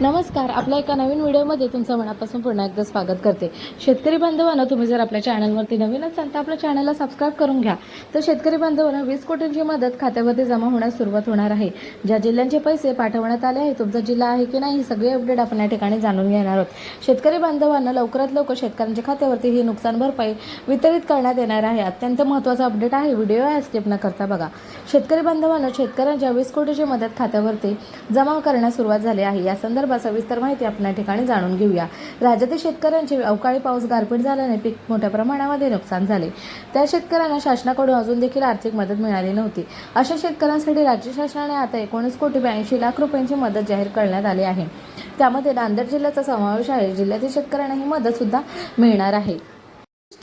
नमस्कार. आपल्या एका नवीन व्हिडिओमध्ये तुमचं मनापासून पुन्हा एकदा स्वागत करते. शेतकरी बांधवांना तुम्ही जर आपल्या चॅनलवरती नवीन असाल तर आपल्या चॅनलला सबस्क्राईब करून घ्या. तर शेतकरी बांधवांना वीस कोटींची मदत खात्यावरती जमा होण्यास सुरुवात होणार आहे. ज्या जिल्ह्यांचे पैसे पाठवण्यात आले आहे तुमचा जिल्हा आहे की नाही सगळे अपडेट आपण या ठिकाणी जाणून घेणार आहोत. शेतकरी बांधवांना लवकरात लवकर शेतकऱ्यांच्या खात्यावरती ही नुकसान भरपाई वितरित करण्यात येणार आहे. अत्यंत महत्त्वाचा अपडेट आहे. व्हिडिओ आहे स्केप न करता बघा. शेतकरी बांधवांना शेतकऱ्यांच्या वीस कोटीची मदत खात्यावरती जमा करण्यास सुरुवात झाली आहे. या संदर्भात सविस्तर माहिती आपण या ठिकाणी जाणून घेऊया. राज्यातील शेतकऱ्यांचे अवकाळी पाऊस गारपीट झाल्याने पीक मोठ्या प्रमाणामध्ये नुकसान झाले. त्या शेतकऱ्यांना शासनाकडून अजून देखील आर्थिक मदत मिळाली नव्हती. अशा शेतकऱ्यांसाठी राज्य शासनाने आता एकोणीस कोटी ब्याऐंशी लाख रुपयांची मदत जाहीर करण्यात आली आहे. त्यामध्ये नांदेड जिल्ह्याचा समावेश आहे. जिल्ह्यातील शेतकऱ्यांना ही मदत सुद्धा मिळणार आहे.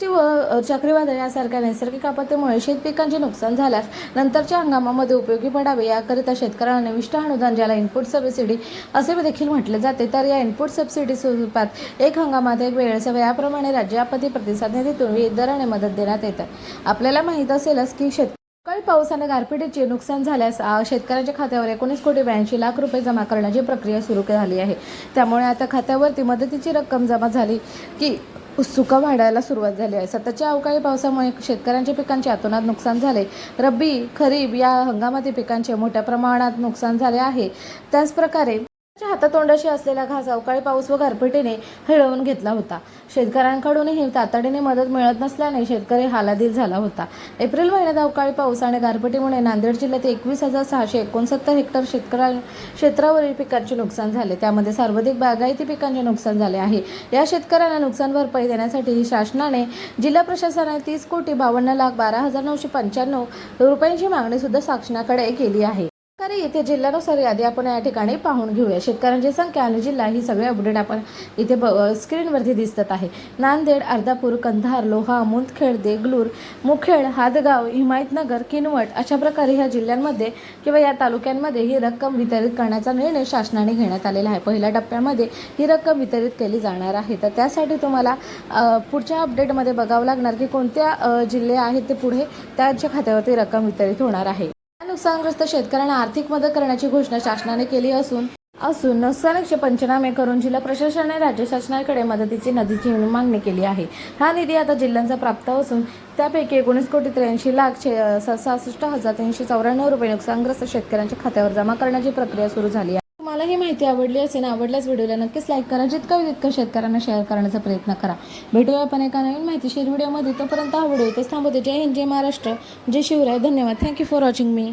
व चक्रीवादळ यासारख्या नैसर्गिक आपत्तीमुळे शेत पिकांचे नुकसान झाल्यास नंतरच्या हंगामामध्ये उपयोगी पडावे याकरिता शेतकऱ्यांना निविष्ट अनुदान ज्याला इनपुट सबसिडी असे देखील म्हटले जाते. तर या इनपुट सबसिडी स्वरूपात एक हंगामात एक वेळेस याप्रमाणे राज्य आपत्ती प्रतिसाद निधीतून विविध दराने मदत देण्यात येते. आपल्याला माहीत असेलच की शेत अवकाळी पाऊस आणि गारपिटीचे नुकसान झाल्यास शेतकऱ्यांच्या खात्यावर एकोणीस कोटी ब्याऐंशी लाख रुपये जमा करण्याची प्रक्रिया सुरू झाली आहे. त्यामुळे आता खात्यावरती मदतीची रक्कम जमा झाली की उत्सुका वाढायला सुरुवात झाली आहे. सततच्या अवकाळी पावसामुळे शेतकऱ्यांच्या पिकांचे अतोनात नुकसान झाले. रब्बी खरीप या हंगामातील पिकांचे मोठ्या प्रमाणात नुकसान झाले आहे. त्याचप्रकारे हातातोंडाशी असलेला घास अवकाळी पाऊस व गारपिटीने हिळवून घेतला होता. शेतकऱ्यांकडूनही तातडीने मदत मिळत नसल्याने शेतकरी हालादिल झाला होता. एप्रिल महिन्यात अवकाळी पाऊस आणि गारपिटीमुळे नांदेड जिल्ह्यात एकवीस हजार सहाशे एकोणसत्तर हेक्टर शेतकऱ्या क्षेत्रावरील पिकांचे नुकसान झाले. त्यामध्ये सर्वाधिक बागायती पिकांचे नुकसान झाले आहे. या शेतकऱ्यांना नुकसान भरपाई देण्यासाठी शासनाने जिल्हा प्रशासनाने तीस कोटी बावन्न लाख बारा हजार नऊशे पंच्याण्णव रुपयांची मागणी सुद्धा शासनाकडे केली आहे. प्रकारे येथे जिल्ह्यानुसार यादी आपण या ठिकाणी पाहून घेऊया. शेतकऱ्यांची संख्या आणि जिल्हा ही सगळे अपडेट आपण इथे ब स्क्रीनवरती दिसत आहे. नांदेड अर्धापूर कंधार लोहा मुंदखेड देगलूर मुखेड हादगाव हिमायतनगर किनवट अशा प्रकारे ह्या जिल्ह्यांमध्ये किंवा या तालुक्यांमध्ये ही रक्कम वितरित करण्याचा निर्णय शासनाने घेण्यात आलेला आहे. पहिल्या टप्प्यामध्ये ही रक्कम वितरित केली जाणार आहे. तर त्यासाठी तुम्हाला पुढच्या अपडेटमध्ये बघावं लागणार की कोणत्या जिल्हे आहेत ते पुढे त्यांच्या खात्यावरती रक्कम वितरित होणार आहे. नुकसानग्रस्त शेतकऱ्यांना आर्थिक मदत करण्याची घोषणा शासनाने केली असून असून नुकसानीचे पंचनामे करून जिल्हा प्रशासनाने राज्य शासनाकडे मदतीची नदीची मागणी केली आहे. हा निधी आता जिल्ह्यांचा प्राप्त असून त्यापैकी एकोणीस कोटी त्र्याऐंशी लाख छे सहासष्ट हजार तीनशे चौऱ्याण्णव रुपये नुकसानग्रस्त शेतकऱ्यांच्या खात्यावर जमा करण्याची प्रक्रिया सुरू झाली आहे. तुम्हाला ही माहिती आवडली असेल आवडल्यास व्हिडिओला नक्कीच लाईक करा जितका होईल शेतकऱ्यांना शेअर करण्याचा प्रयत्न करा. भेटूया आपण एका नवीन माहितीशीर व्हिडिओमध्ये. तोपर्यंत हा व्हिडिओ इथेच थांबवते. जय हिंद जय महाराष्ट्र जय शिवराय. धन्यवाद. Thank you for watching me